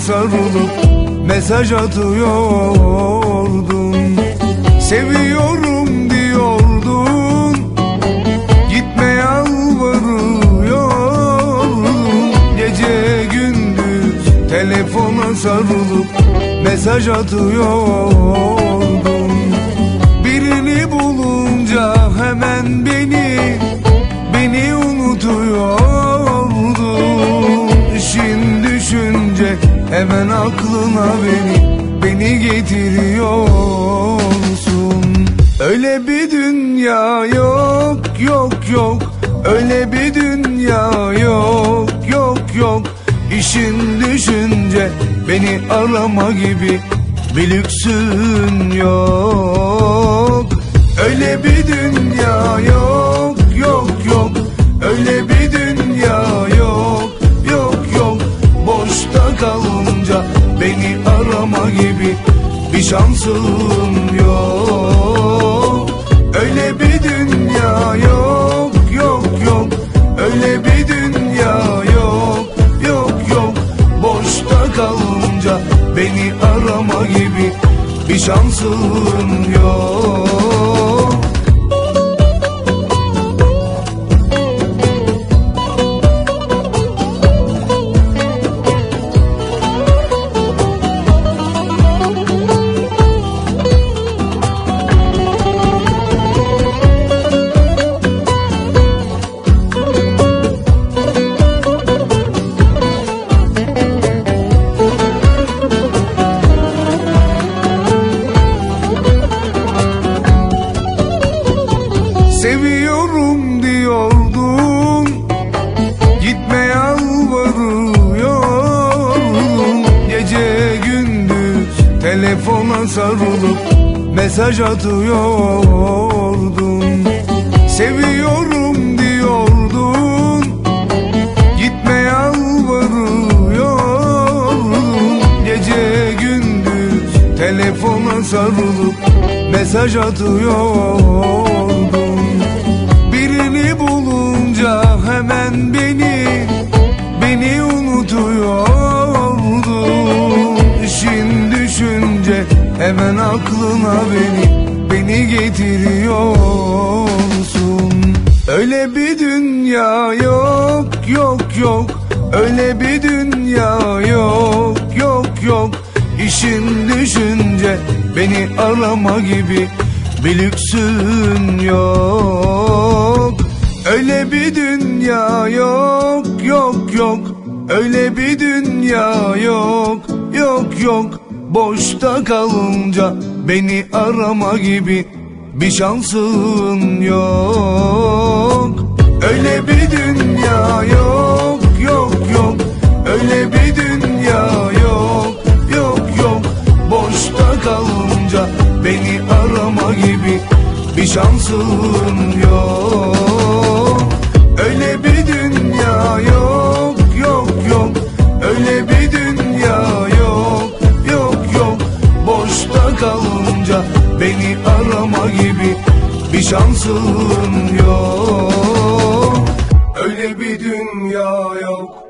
sarılıp mesaj atıyordun. Seviyorum diyordun. Gitme yalvarıyordun. Gece gündüz telefona sarılıp mesaj atıyordun. Birini bulunca hemen beni Beni unutuyordun Öyle bir dünya yok yok yok. Öyle bir dünya yok yok yok. İşin düşünce beni arama gibi bir lüksün yok. Öyle bir dünya yok yok yok. Öyle bir dünya yok yok yok. Boşta kalınca beni arama gibi bir şansın yok bir şansın yok telefona sarılıp mesaj atıyordun. Seviyorum diyordun Gitme yalvarıyordun. Gece gündüz telefona sarılıp mesaj atıyordun. Birini bulunca hemen beni aklına beni Beni getiriyorsun. Öyle bir dünya yok yok yok. Öyle bir dünya yok yok yok. İşin düşünce beni arama gibi bir lüksün yok. Öyle bir dünya yok yok yok. Öyle bir dünya yok yok yok. Boşta kalınca beni arama gibi bir şansın yok. Öyle bir dünya yok yok yok. Öyle bir dünya yok yok yok. Boşta kalınca beni arama gibi bir şansın yok. Öyle bir kalınca beni arama gibi bir şansın yok. Öyle bir dünya yok